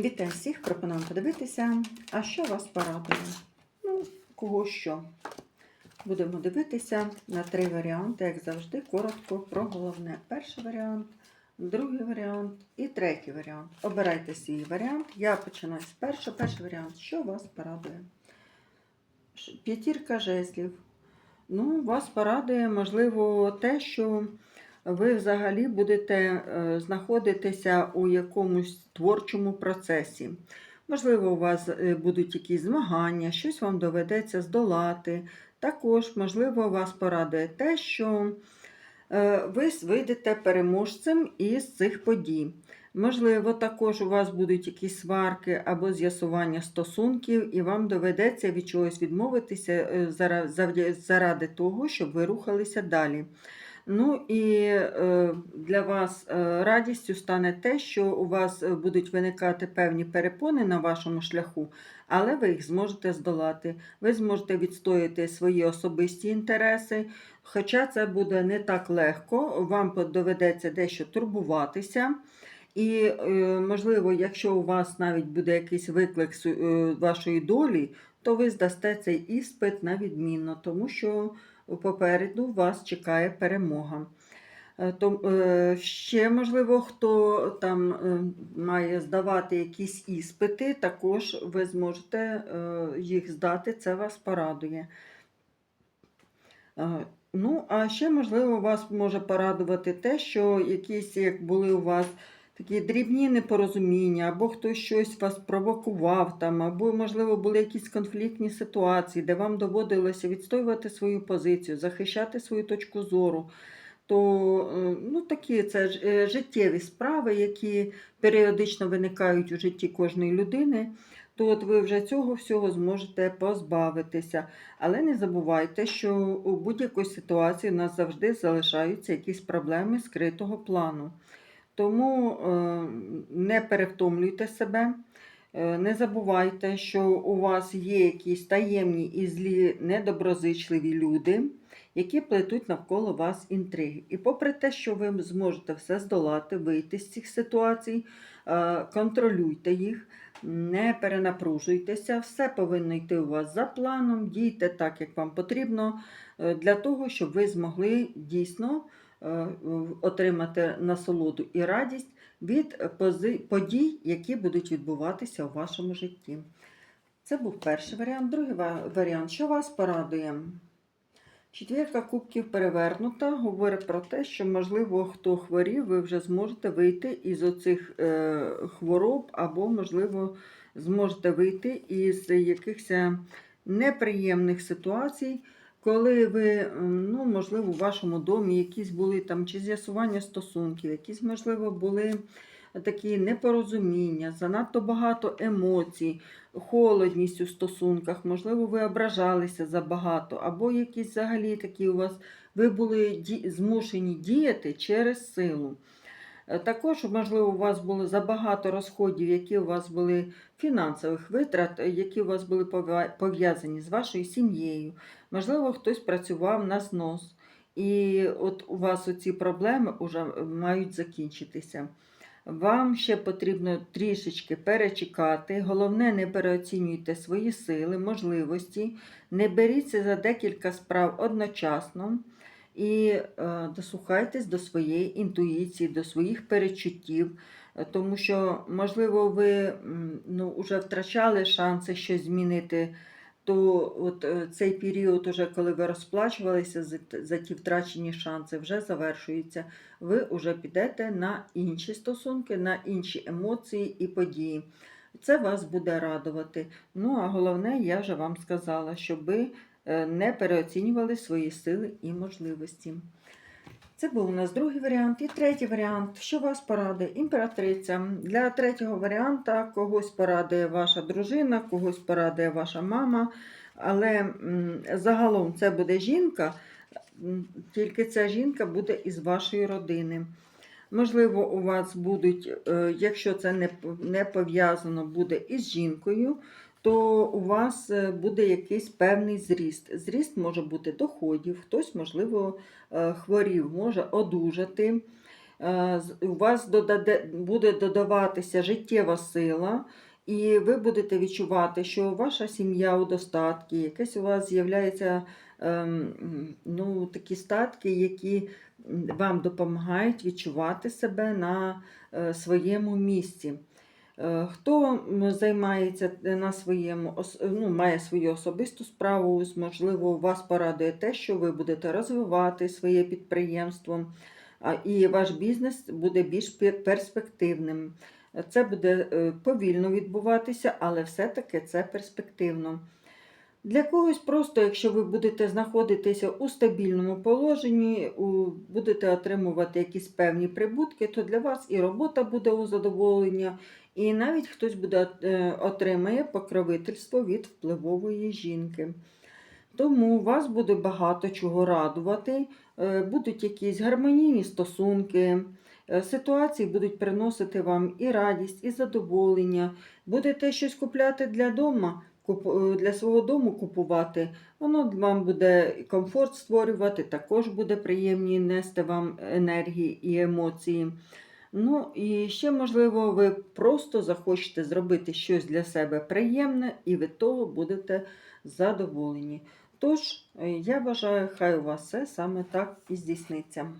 Вітаю всіх! Пропоную подивитися, а що вас порадує? Ну, кого що. Будемо дивитися на три варіанти, як завжди, коротко про головне. Перший варіант, другий варіант і третій варіант. Обирайте свій варіант. Я починаю з першого. Перший варіант, що вас порадує? П'ятірка жезлів. Ну, вас порадує, можливо, те, що ви взагалі будете е, знаходитися у якомусь творчому процесі. Можливо, у вас е, будуть якісь змагання, щось вам доведеться здолати. Також, можливо, вас порадує те, що е, ви вийдете переможцем із цих подій. Можливо, також у вас будуть якісь сварки або з'ясування стосунків, і вам доведеться від чогось відмовитися заради того, щоб ви рухалися далі. Ну і е, для вас е, радістю стане те, що у вас е, будуть виникати певні перепони на вашому шляху, але ви їх зможете здолати. Ви зможете відстояти свої особисті інтереси. Хоча це буде не так легко, вам доведеться дещо турбуватися. І, можливо, якщо у вас навіть буде якийсь виклик е, вашої долі, то ви здасте цей іспит на відмінно, тому що попереду вас чекає перемога. Е, То, е, ще, можливо, хто там е, має здавати якісь іспити, також ви зможете їх здати, це вас порадує. Ну, а ще, можливо, вас може порадувати те, що якісь, як були у вас такі дрібні непорозуміння, або хтось щось вас провокував, там, або, можливо, були якісь конфліктні ситуації, де вам доводилося відстоювати свою позицію, захищати свою точку зору. То е, ну, такі це е, життєві справи, які періодично виникають у житті кожної людини, то от ви вже цього всього зможете позбавитися. Але не забувайте, що у будь-якій ситуації у нас завжди залишаються якісь проблеми скритого плану. Тому е, не перевтомлюйте себе, е, не забувайте, що у вас є якісь таємні і злі недоброзичливі люди, які плетуть навколо вас інтриги. І попри те, що ви зможете все здолати, вийти з цих ситуацій, е, контролюйте їх, не перенапружуйтеся, все повинно йти у вас за планом, дійте так, як вам потрібно, для того, щоб ви змогли дійсно отримати насолоду і радість від подій, які будуть відбуватися у вашому житті. Це був перший варіант. Другий варіант, що вас порадує? Четвірка кубків перевернута, говорить про те, що, можливо, хто хворів, ви вже зможете вийти із оцих е, хвороб, або, можливо, зможете вийти із якихось неприємних ситуацій, коли ви, ну, можливо, у вашому домі якісь були там чи з'ясування стосунків, якісь, можливо, були такі непорозуміння, занадто багато емоцій, холодність у стосунках, можливо, ви ображалися забагато, або якісь взагалі такі у вас, ви були змушені діяти через силу. Е, Також, можливо, у вас було забагато розходів, які у вас були фінансових витрат, е, які у вас були пов'язані з вашою сім'єю. Можливо, хтось працював на знос. І от у вас оці проблеми вже мають закінчитися. Вам ще потрібно трішечки перечекати. Головне, не переоцінюйте свої сили, можливості, не беріться за декілька справ одночасно і е, дослухайтесь до своєї інтуїції, до своїх перечуттів, Е, тому що, можливо, ви ну, вже втрачали шанси щось змінити. То от е, цей період, уже, коли ви розплачувалися за, за ті втрачені шанси, вже завершується. Ви вже підете на інші стосунки, на інші емоції і події. Це вас буде радувати. Ну а головне, я вже вам сказала, щоб ви не переоцінювали свої сили і можливості. Це був у нас другий варіант. І третій варіант, що вас порадує? Імператриця. Для третього варіанта когось порадує ваша дружина, когось порадує ваша мама. Але загалом це буде жінка, тільки ця жінка буде із вашої родини. Можливо, у вас будуть, е, якщо це не пов'язано буде із жінкою, то у вас е, буде якийсь певний зріст. Зріст може бути доходів, хтось, можливо, е, хворів, може одужати. Е, У вас буде додаватися життєва сила, і ви будете відчувати, що ваша сім'я у достатку, якесь у вас з'являється ем, ну, такі статки, які вам допомагають відчувати себе на своєму місці. Е, Хто займається е, на своєму, ну, має свою особисту справу, можливо, вас порадує те, що ви будете розвивати своє підприємство, і ваш бізнес буде більш перспективним. Це буде е, повільно відбуватися, але все-таки це перспективно. Для когось просто, якщо ви будете знаходитися у стабільному положенні, будете отримувати якісь певні прибутки, то для вас і робота буде у задоволення, і навіть хтось буде е, отримає покровительство від впливової жінки. Тому вас буде багато чого радувати, е, будуть якісь гармонійні стосунки, е, ситуації будуть приносити вам і радість, і задоволення. Будете щось купляти для дома, для свого дому купувати, воно вам буде комфорт створювати, також буде приємні нести вам енергії і емоції. Ну і ще, можливо, ви просто захочете зробити щось для себе приємне, і від того будете задоволені. Тож, е, я бажаю, хай у вас все саме так і здійсниться.